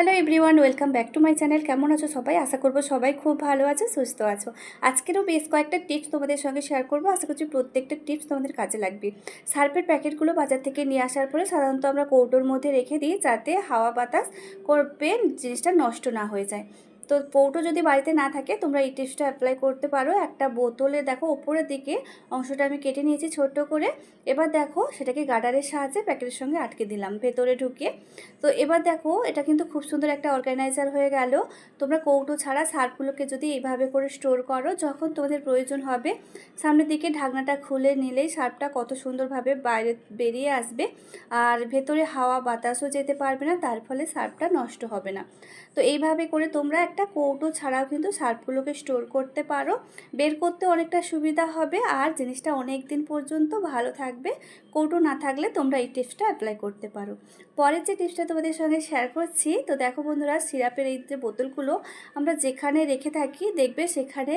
Hello everyone welcome back to my channel কেমন আছো সবাই? আশা করব সবাই খুব ভালো আছো, সুস্থ আছো। আজকেরও বেশ কয়েকটা টিপস তোমাদের সঙ্গে শেয়ার করব। আশা করছি প্রত্যেকটা টিপস তোমাদের কাজে লাগবে। সার্ফের প্যাকেটগুলো বাজার থেকে নিয়ে আসার পরে সাধারণত আমরা কৌটোর মধ্যে রেখে দিই যাতে হাওয়া বাতাস করবে, জিনিসটা নষ্ট না হয়ে যায়। তো কৌটো যদি বাড়িতে না থাকে, তোমরা এই টিপসটা অ্যাপ্লাই করতে পারো। একটা বোতলে দেখো, ওপরের দিকে অংশটা আমি কেটে নিয়েছি ছোট্ট করে। এবার দেখো, সেটাকে গার্ডারের সাহায্যে প্যাকেটের সঙ্গে আটকে দিলাম ভেতরে ঢুকে। তো এবার দেখো, এটা কিন্তু খুব সুন্দর একটা অর্গানাইজার হয়ে গেল। তোমরা কৌটো ছাড়া সার্ফগুলোকে যদি এইভাবে করে স্টোর করো, যখন তোমাদের প্রয়োজন হবে, সামনের দিকে ঢাকনাটা খুলে নিলেই সার্ফটা কত সুন্দরভাবে বাইরে বেরিয়ে আসবে। আর ভেতরে হাওয়া বাতাসও যেতে পারবে না, তার ফলে সার্ফটা নষ্ট হবে না। তো এইভাবে করে তোমরা কৌটো ছাড়াও কিন্তু সার্ফগুলোকে স্টোর করতে পারো। বের করতে অনেকটা সুবিধা হবে। আর জিনিসটা অনেক দিন পর্যন্ত ভালো থাকবে। কৌটো না থাকলে তোমরা এই টিপসটা অ্যাপ্লাই করতে পারো। পরের যে টিপসটা তোমাদের সঙ্গে শেয়ার করছি, তো দেখো বন্ধুরা, সিরাপের এই যে বোতলগুলো আমরা যেখানে রেখে থাকি, দেখবে সেখানে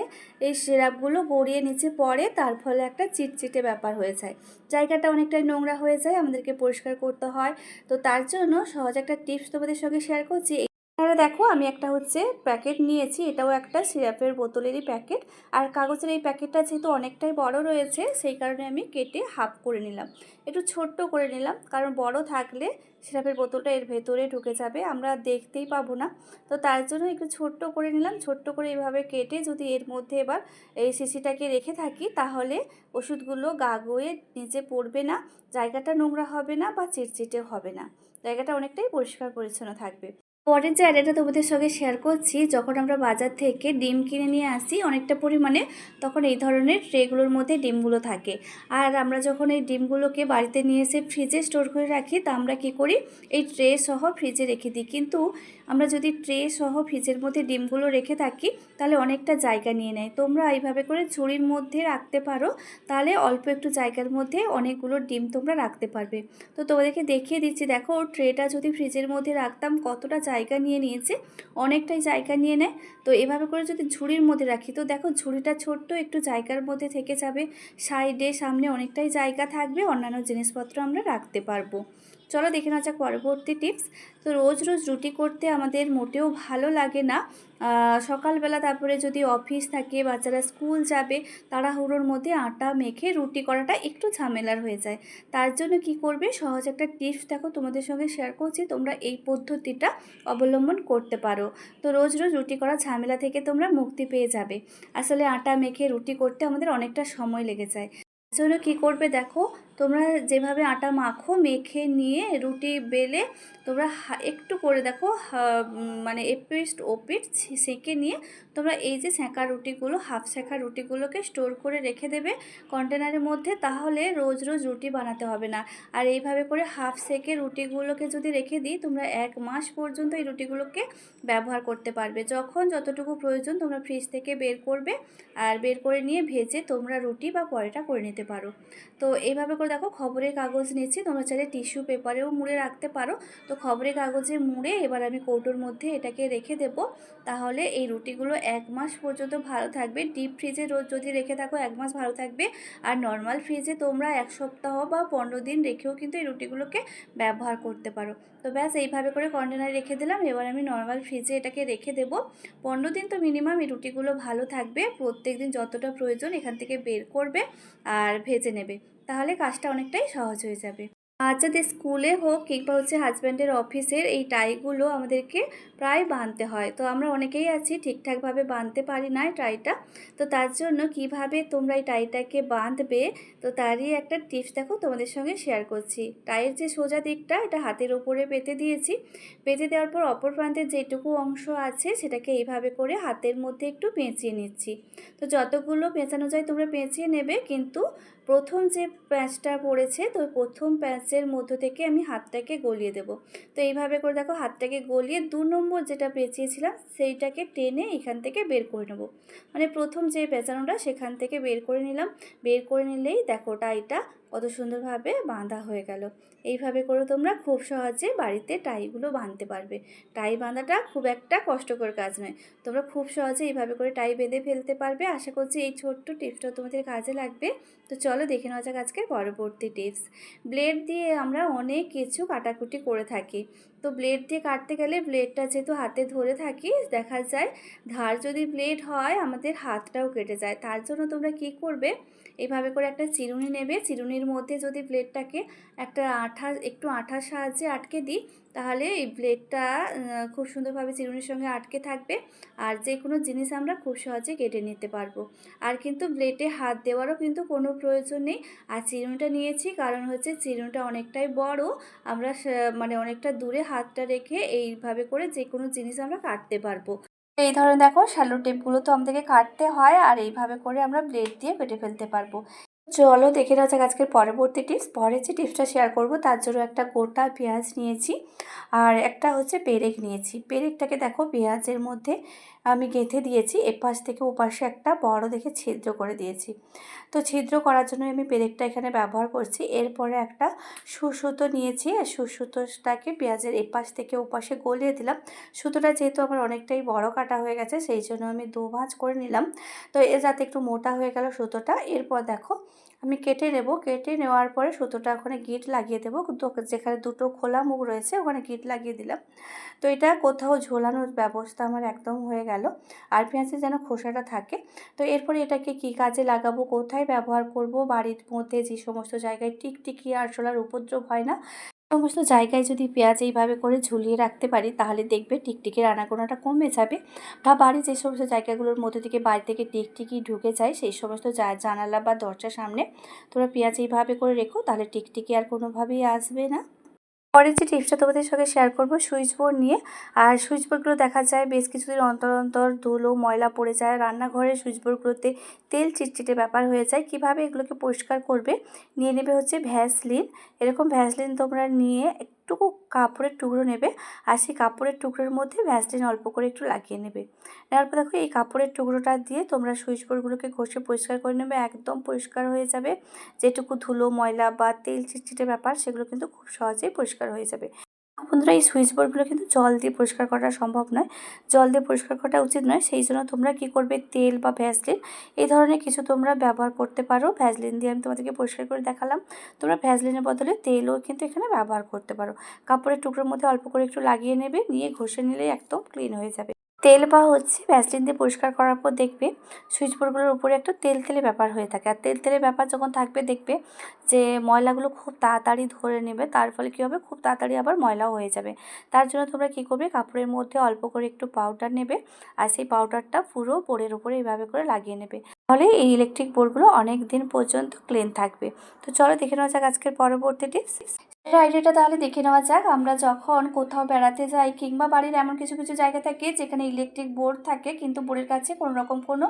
এই সিরাপগুলো গড়িয়ে নিচে পড়ে, তার ফলে একটা চিটচিটে ব্যাপার হয়ে যায়। জায়গাটা অনেকটাই নোংরা হয়ে যায়, আমাদেরকে পরিষ্কার করতে হয়। তো তার জন্য সহজ একটা টিপস তোমাদের সঙ্গে শেয়ার করছি। এখানে দেখো আমি একটা হচ্ছে প্যাকেট নিয়েছি, এটাও একটা সিরাপের বোতলেরই প্যাকেট। আর কাগজের এই প্যাকেটটা যেহেতু অনেকটাই বড় রয়েছে, সেই কারণে আমি কেটে হাফ করে নিলাম। একটু ছোট্ট করে নিলাম, কারণ বড় থাকলে সিরাপের বোতলটা এর ভেতরে ঢুকে যাবে, আমরা দেখতেই পাবো না। তো তার জন্য একটু ছোট্ট করে নিলাম, ছোট্ট করে এইভাবে কেটে যদি এর মধ্যে এবার এই শিশিটাকে রেখে থাকি, তাহলে ওষুধগুলো গা গয়ে নিচে পড়বে না, জায়গাটা নোংরা হবে না বা চিটচিটে হবে না। জায়গাটা অনেকটাই পরিষ্কার পরিচ্ছন্ন থাকবে। পরের যে আইডিয়াটা তোমাদের সঙ্গে শেয়ার করছি, যখন আমরা বাজার থেকে ডিম কিনে নিয়ে আসি, অনেকটা পরিমাণে তখন এই ধরনের ট্রেগুলোর মধ্যে ডিমগুলো থাকে। আর আমরা যখন এই ডিমগুলোকে বাড়িতে নিয়ে এসে ফ্রিজে স্টোর করে রাখি, তা আমরা কি করি? এই ট্রে সহ ফ্রিজে রেখে দিই। কিন্তু আমরা যদি ট্রে সহ ফ্রিজের মধ্যে ডিমগুলো রেখে থাকি, তাহলে অনেকটা জায়গা নিয়ে নেয়। তোমরা এইভাবে করে ঝুড়ির মধ্যে রাখতে পারো, তাহলে অল্প একটু জায়গার মধ্যে অনেকগুলো ডিম তোমরা রাখতে পারবে। তো তোমাদেরকে দেখিয়ে দিচ্ছি, দেখো ওর ট্রেটা যদি ফ্রিজের মধ্যে রাখতাম, কতটা জায়গা নিয়ে নিয়েছে, অনেকটাই জায়গা নিয়ে নেয়। তো এভাবে করে যদি ঝুড়ির মধ্যে রাখি, তো দেখো ঝুড়িটা ছোট্ট, একটু জায়গার মধ্যে থেকে যাবে। সাইডে, সামনে অনেকটাই জায়গা থাকবে, অন্যান্য জিনিসপত্র আমরা রাখতে পারব। চলো দেখে নেওয়া যাক পরবর্তী টিপস তো রোজ রোজ রুটি করতে আমাদের মোটেও ভালো লাগে না। সকালবেলা তারপরে যদি অফিস থাকে, বাচ্চারা স্কুল যাবে, তাড়াহুড়োর মধ্যে আটা মেখে রুটি করাটা একটু ঝামেলার হয়ে যায়। তার জন্য কি করবে? সহজ একটা টিপস দেখো তোমাদের সঙ্গে শেয়ার করছি। তোমরা এই পদ্ধতিটা অবলম্বন করতে পারো। তো রোজ রোজ রুটি করা ঝামেলা থেকে তোমরা মুক্তি পেয়ে যাবে। আসলে আটা মেখে রুটি করতে আমাদের অনেকটা সময় লেগে যায়। জন্য কী করবে দেখো? তোমরা যেভাবে আটা মাখো, মেখে নিয়ে রুটি বেলে তোমরা একটু করে দেখো মানে এপিস্ট ওপিট সেঁকে নিয়ে তোমরা এই যে সেঁকা রুটিগুলো, হাফ সেঁকা রুটিগুলোকে স্টোর করে রেখে দেবে কন্টেনারের মধ্যে, তাহলে রোজ রোজ রুটি বানাতে হবে না। আর এইভাবে করে হাফ সেঁকে রুটিগুলোকে যদি রেখে দিই, তোমরা এক মাস পর্যন্ত এই রুটিগুলোকে ব্যবহার করতে পারবে। যখন যতটুকু প্রয়োজন তোমরা ফ্রিজ থেকে বের করবে, আর বের করে নিয়ে ভেজে তোমরা রুটি বা পরোটা করে নিতে পারো। তো এইভাবে করে দেখো খবরের কাগজ নিয়েছি, তোমরা চাইলে টিস্যু পেপারেও মুড়ে রাখতে পারো। তো খবরের কাগজে মুড়ে এবার আমি কৌটোর মধ্যে এটাকে রেখে দেব। তাহলে এই রুটিগুলো এক মাস পর্যন্ত ভালো থাকবে। ডিপ ফ্রিজে রোজ যদি রেখে থাকো, এক মাস ভালো থাকবে। আর নর্মাল ফ্রিজে তোমরা এক সপ্তাহ বা পনেরো দিন রেখেও কিন্তু এই রুটিগুলোকে ব্যবহার করতে পারো। তো ব্যাস, এইভাবে করে কন্টেনারে রেখে দিলাম। এবার আমি নর্মাল ফ্রিজে এটাকে রেখে দেব। পনেরো দিন তো মিনিমাম এই রুটিগুলো ভালো থাকবে। প্রত্যেক দিন যতটা প্রয়োজন এখান থেকে বের করবে আর ভেজে নেবে। তাহলে কাজটা অনেকটাই সহজ হয়ে যাবে। বাচ্চাদের স্কুলে হোক কিংবা হচ্ছে হাজব্যান্ডের অফিসের এই টাইগুলো আমাদেরকে প্রায় বাঁধতে হয়। তো আমরা অনেকেই আছি, ঠিকঠাকভাবে বাঁধতে পারি না টাইটা। তো তার জন্য কীভাবে তোমরা এই টাইটাকে বাঁধবে, তো তারই একটা টিপস দেখো তোমাদের সঙ্গে শেয়ার করছি। টাইয়ের যে সোজা দিকটা, এটা হাতের ওপরে পেতে দিয়েছি। পেতে দেওয়ার পর অপর প্রান্তের যেটুকু অংশ আছে, সেটাকে এইভাবে করে হাতের মধ্যে একটু পেঁচিয়ে নিচ্ছি। তো যতগুলো পেঁচানো যায় তোমরা পেঁচিয়ে নেবে, কিন্তু প্রথম যে প্যাঁচটা পড়েছে, তো প্রথম প্যাঁচের মধ্য থেকে আমি হাতটাকে গলিয়ে দেব। তো এইভাবে করে দেখো হাতটাকে গলিয়ে দু নম্বর যেটা পেঁচিয়েছিলাম সেইটাকে টেনে এখান থেকে বের করে নেব। মানে প্রথম যে পেঁচানোটা সেখান থেকে বের করে নিলাম। বের করে নিলেই দেখো টাইটা কত সুন্দরভাবে বাঁধা হয়ে গেল। এইভাবে করে তোমরা খুব সহজে বাড়িতে টাইগুলো বাঁধতে পারবে। টাই বাঁধাটা খুব একটা কষ্টকর কাজ নয়। তোমরা খুব সহজে এইভাবে করে টাই বেঁধে ফেলতে পারবে। আশা করছি এই ছোট্ট টিপসটা তোমাদের কাজে লাগবে। তো চলো দেখে নেওয়া যাক আজকে পরবর্তী টিপস। ব্লেড দিয়ে আমরা অনেক কিছু কাটাকুটি করে থাকি। তো ব্লেড দিয়ে কাটতে গেলে ব্লেডটা যেহেতু হাতে ধরে থাকি দেখা যায় ধার যদি ব্লেড হয়, আমাদের হাতটাও কেটে যায়। তার জন্য তোমরা কি করবে? এভাবে করে একটা চিরুনি নেবে। চিরুনির মধ্যে যদি ব্লেডটাকে একটা আঠা, একটু আঠার সাহায্যে আটকে দিই, তাহলে এই ব্লেডটা খুব সুন্দরভাবে চিরুনির সঙ্গে আটকে থাকবে আর যে কোনো জিনিস আমরা খুব সহজে কেটে নিতে পারব। আর কিন্তু ব্লেডে হাত দেওয়ারও কিন্তু কোনো প্রয়োজন নেই। আর চিরুনিটা নিয়েছি, কারণ হচ্ছে চিরুনিটা অনেকটাই বড়। আমরা মানে অনেকটা দূরে হাতটা রেখে এইভাবে করে যে কোনো জিনিস আমরা কাটতে পারব। এই ধরনের দেখো শ্যালো টেপগুলো তো আমাদেরকে কাটতে হয়, আর এইভাবে করে আমরা ব্লেড দিয়ে কেটে ফেলতে পারব। চলো দেখে নেওয়া যাক আজকের পরবর্তী টিপস পরে যে টিপসটা শেয়ার করব, তার জন্য একটা গোটা পেঁয়াজ নিয়েছি আর একটা হচ্ছে পেরেক নিয়েছি। পেরেকটাকে দেখো পেঁয়াজের মধ্যে আমি গেঁথে দিয়েছি, এপাশ থেকে ওপাশে একটা বড় দেখে ছিদ্র করে দিয়েছি। তো ছিদ্র করার জন্য আমি পেরেকটা এখানে ব্যবহার করছি। এরপরে একটা সুসুতো নিয়েছি, আর সুসুতোটাকে পেঁয়াজের এপাশ থেকে ওপাশে গলিয়ে দিলাম। সুতোটা যেহেতু আমার অনেকটাই বড় কাটা হয়ে গেছে, সেই জন্য আমি দু ভাঁজ করে নিলাম। তো এ যাতে একটু মোটা হয়ে গেল সুতোটা। এরপর দেখো আমি কেটে নেব, কেটে নেওয়ার পরে সুতোটা ওখানে গিট লাগিয়ে দেবো। যেখানে দুটো খোলা মুখ রয়েছে, ওখানে গিট লাগিয়ে দিলাম। তো এটা কোথাও ঝোলানোর ব্যবস্থা আমার একদম হয়ে গেল। আর পেঁয়াজের যেন খোসাটা থাকে। তো এরপরে এটাকে কি কাজে লাগাবো, কোথায় ব্যবহার করব, বাড়ির মধ্যে যে সমস্ত জায়গায় টিকটিকি আরশোলার উপদ্রব হয় না সমস্ত জায়গায় যদি পেঁয়াজ এইভাবে করে ঝুলিয়ে রাখতে পারি, তাহলে দেখবে টিকটিকি রান্নাকোনাটা কমে যাবে। বা বাড়ির যে সমস্ত জায়গাগুলোর মধ্যে থেকে বাড়ি থেকে টিকটিকি ঢুকে যায়, সেই সমস্ত জানালা বা দরজার সামনে তোমরা পেঁয়াজ এইভাবে করে রেখো, তাহলে টিকটিকি আর কোনোভাবেই আসবে না। পরের যে টিপসটা তোমাদের সঙ্গে শেয়ার করব সুইচ বোর্ড নিয়ে। আর সুইচ বোর্ডগুলো দেখা যায় বেশ কিছুদিন অন্তর অন্তর ধুলো, ময়লা পড়ে যায়। রান্নাঘরের সুইচ বোর্ডগুলোতে তেল চিটচিটে ব্যাপার হয়ে যায়। কীভাবে এগুলোকে পরিষ্কার করবে? নিয়ে নেবে হচ্ছে ভ্যাসলিন এরকম ভ্যাসলিন তোমরা নিয়ে একটু কাপড়ের টুকরো নেবে আর সেই কাপড়ের টুকরোর মধ্যে ভ্যাসলিন অল্প করে একটু লাগিয়ে নেবে। নেওয়ার পর দেখো এই কাপড়ের টুকরোটা দিয়ে তোমরা সুইচ বোর্ডগুলোকে ঘষে পরিষ্কার করে নেবে, একদম পরিষ্কার হয়ে যাবে। যেটুকু ধুলো, ময়লা বা তেল চিটচিটে ব্যাপার সেগুলো কিন্তু খুব সহজেই পরিষ্কার হয়ে যাবে। বন্ধুরা, এই সুইচ বোর্ডগুলো কিন্তু জল দিয়ে পরিষ্কার করা সম্ভব নয়। জল দিয়ে পরিষ্কার করা উচিত নয়। সেই জন্য তোমরা কি করবে? তেল বা ভ্যাসলিন, এই ধরনের কিছু তোমরা ব্যবহার করতে পারো। ভ্যাসলিন দিয়ে আমি তোমাদেরকে পরিষ্কার করে দেখালাম। তোমরা ভ্যাসলিনের বদলে তেলও কিন্তু এখানে ব্যবহার করতে পারো। কাপড়ের টুকরোর মধ্যে অল্প করে একটু লাগিয়ে নেবে, নিয়ে ঘষে নিলে একদম ক্লিন হয়ে যাবে। তেল বা হচ্ছে ভ্যাসলিন দিয়ে পরিষ্কার করার পর দেখবে সুইচ বোর্ডগুলোর উপরে একটা তেল তেলে ব্যাপার হয়ে থাকে। আর তেল তেলে ব্যাপার যখন থাকবে দেখবে যে ময়লাগুলো খুব তাড়াতাড়ি ধরে নেবে, তার ফলে কী হবে? খুব তাড়াতাড়ি আবার ময়লাও হয়ে যাবে। তার জন্য তোমরা কী করবে? কাপড়ের মধ্যে অল্প করে একটু পাউডার নেবে আর সেই পাউডারটা পুরো বোর্ডের উপরে এইভাবে করে লাগিয়ে নেবে। ফলে এই ইলেকট্রিক বোর্ডগুলো অনেক দিন পর্যন্ত ক্লিন থাকবে। তো চলো দেখে নেওয়া যাক আজকের পরবর্তী টিপস এর আইডিয়াটা তাহলে দেখে নেওয়া যাক। আমরা যখন কোথাও বেড়াতে যাই কিংবা বাড়ির এমন কিছু কিছু জায়গা থাকে যেখানে ইলেকট্রিক বোর্ড থাকে কিন্তু বোর্ডের কাছে কোনো রকম কোনো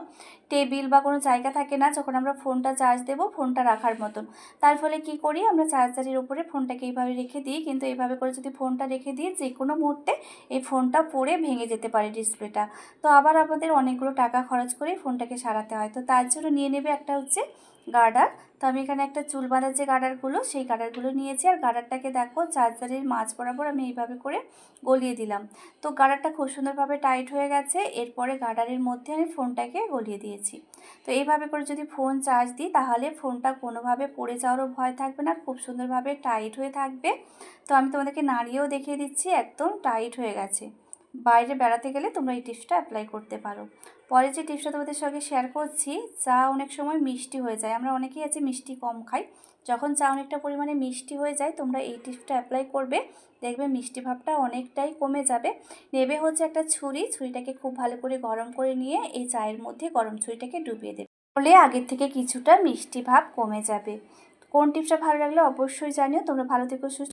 টেবিল বা কোনো জায়গা থাকে না, যখন আমরা ফোনটা চার্জ দেবো ফোনটা রাখার মতন। তার ফলে কি করি, আমরা চার্জারের উপরে ফোনটাকে এইভাবে রেখে দিই কিন্তু এইভাবে করে যদি ফোনটা রেখে দিই যে কোনো মুহূর্তে এই ফোনটা পড়ে ভেঙে যেতে পারে ডিসপ্লেটা তো আবার আমাদের অনেকগুলো টাকা খরচ করে ফোনটাকে সারাতে হয়। তো তার জন্য নিয়ে নেবে একটা হচ্ছে গার্ডার। তো আমি এখানে একটা চুল বাঁধার যে গার্ডারগুলো, সেই গার্ডারগুলো নিয়েছি। আর গার্ডারটাকে দেখো চার্জারের মাঝ বরাবর আমি এইভাবে করে গলিয়ে দিলাম। তো গার্ডারটা খুব সুন্দরভাবে টাইট হয়ে গেছে। এরপরে গার্ডারের মধ্যে আমি ফোনটাকে গলিয়ে দিয়েছি। তো এইভাবে করে যদি ফোন চার্জ দিই, তাহলে ফোনটা কোনোভাবে পড়ে যাওয়ারও ভয় থাকবে না, খুব সুন্দরভাবে টাইট হয়ে থাকবে। তো আমি তোমাদেরকে নাড়িয়েও দেখিয়ে দিচ্ছি, একদম টাইট হয়ে গেছে। বাইরে বেড়াতে গেলে তোমরা এই টিপসটা অ্যাপ্লাই করতে পারো। পরে যে টিপসটা তোমাদের সঙ্গে শেয়ার করছি, চা অনেক সময় মিষ্টি হয়ে যায়। আমরা অনেকেই আছে মিষ্টি কম খাই। যখন চা অনেকটা পরিমাণে মিষ্টি হয়ে যায়, তোমরা এই টিপসটা অ্যাপ্লাই করবে। দেখবে মিষ্টি ভাবটা অনেকটাই কমে যাবে। নেবে হচ্ছে একটা ছুরি। ছুরিটাকে খুব ভালো করে গরম করে নিয়ে এই চায়ের মধ্যে গরম ছুরিটাকে ডুবিয়ে দেবে। ফলে আগের থেকে কিছুটা মিষ্টি ভাব কমে যাবে। কোন টিপসটা ভালো লাগলে অবশ্যই জানিও। তোমরা ভালো থেকো, সুস্থ